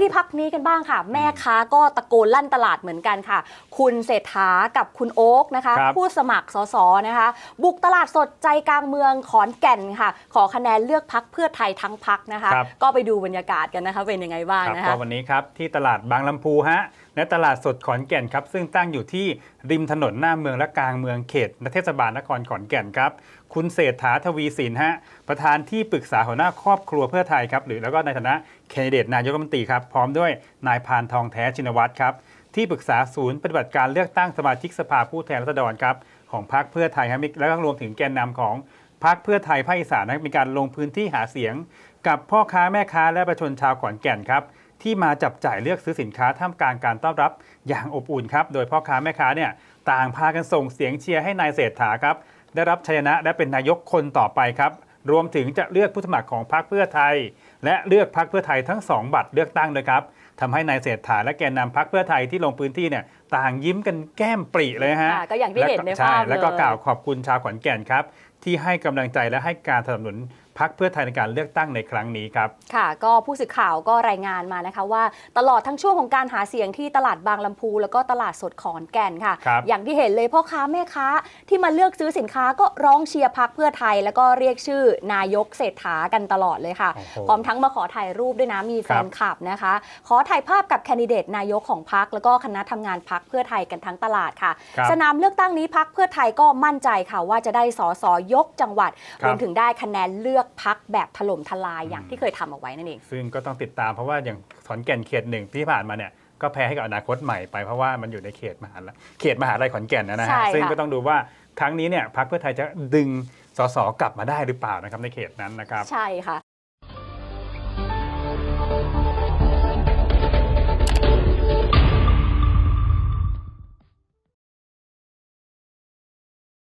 ที่พักนี้กันบ้างค่ะ แม่ค้าก็ตะโกนลั่นตลาดเหมือนกันค่ะ คุณเศรษฐากับคุณโอ๊กนะคะครับผู้สมัครสสนะคะ บุกตลาดสดใจกลางเมืองขอนแก่นค่ะ ขอคะแนนเลือกพักเพื่อไทยทั้งพักนะคะครับก็ไปดูบรรยากาศกันนะคะเป็นยังไงบ้างครับนะก็คะวันนี้ครับที่ตลาดบางลำพูฮะ และตลาดสดขอนแก่นครับ ซึ่งตั้งอยู่ที่ริมถนนหน้าเมืองและกลางเมืองเขตเทศบาลนครขอนแก่นครับ คุณเศรษฐาทวีสินฮะประธานที่ปรึกษาหัวหน้าครอบครัวเพื่อไทยครับหรือแล้วก็ในฐานะแคนดิเดตนายกรัฐมนตรีครับพร้อมด้วยนายพานทองแท้ชินวัตรครับที่ปรึกษาศูนย์ปฏิบัติการเลือกตั้งสมาชิกสภาผู้แทนราษฎรครับของพรรคเพื่อไทยครับแล้วก็รวมถึงแกนนำของพรรคเพื่อไทยภาคอีสานนะมีการลงพื้นที่หาเสียง กับพ่อค้าแม่ค้าและประชาชนชาวขอนแก่นครับ ที่มาจับจ่ายเลือกซื้อสินค้าท่ามกลางการต้อนรับอย่างอบอุ่นครับ โดยพ่อค้าแม่ค้าเนี่ยต่างพากันส่งเสียงเชียร์ให้นายเศรษฐาครับได้รับชัยชนะและเป็นนายกคนต่อไปครับรวมถึงจะเลือกผู้สมัครของพรรคเพื่อไทย และเลือกพรรคเพื่อไทยทั้งสองบัตรเลือกตั้งเลยครับทำให้นายเศรษฐาและแกนนำพรรคเพื่อไทยที่ลงพื้นที่เนี่ยต่างยิ้มกันแก้มปรีเลยฮะค่ะก็อย่างที่เห็นในและก็ช่ภาพแล้วก็เลยกล่าวขอบคุณชาวขอนแก่นครับ ที่ให้กำลังใจและให้การสนับสนุนพรรคเพื่อไทยในการเลือกตั้งในครั้งนี้ครับ ค่ะ ก็ผู้สื่อข่าวก็รายงานมานะคะว่าตลอดทั้งช่วงของการหาเสียงที่ตลาดบางลำพู แล้วก็ตลาดสดขอนแก่นค่ะครับอย่างที่เห็นเลยพ่อค้าแม่ค้าที่มาเลือกซื้อสินค้าก็ร้องเชียร์พักเพื่อไทย แล้วก็เรียกชื่อนายกเศรษฐากันตลอดเลยค่ะโอ้โหพร้อมทั้งมาขอถ่ายรูปด้วยนะมีแฟนคลับนะคะ ขอถ่ายภาพกับแคนดิเดตนายกของพักแล้วก็คณะทำงานพักเพื่อไทยกันทั้งตลาดค่ะครับสนามเลือกตั้งนี้พักเพื่อไทยก็มั่นใจค่ะว่าจะได้สอสอยกจังหวัดครัรบวมถึงได้คะแนนเลือกพักแบบถล่มทลายอย่างที่เคยทำเอาไว้นั่นเอง ซึ่งก็ต้องติดตามเพราะว่าอย่างขอนแก่นเขตหนึ่งที่ผ่านมาเนี่ยก็แพ้ให้กับอนาคตใหม่ไปเพราะว่ามันอยู่ในเขตมหาลัยเขตมหาลัยขอนแก่นนะใช่ฮะค่ะซึ่งก็ต้องดูว่าครั้งนี้เนี่ยพรรคเพื่อไทยจะดึงสสกลับมาได้หรือเปล่านะครับในเขตนั้นนะครับ ใช่ค่ะ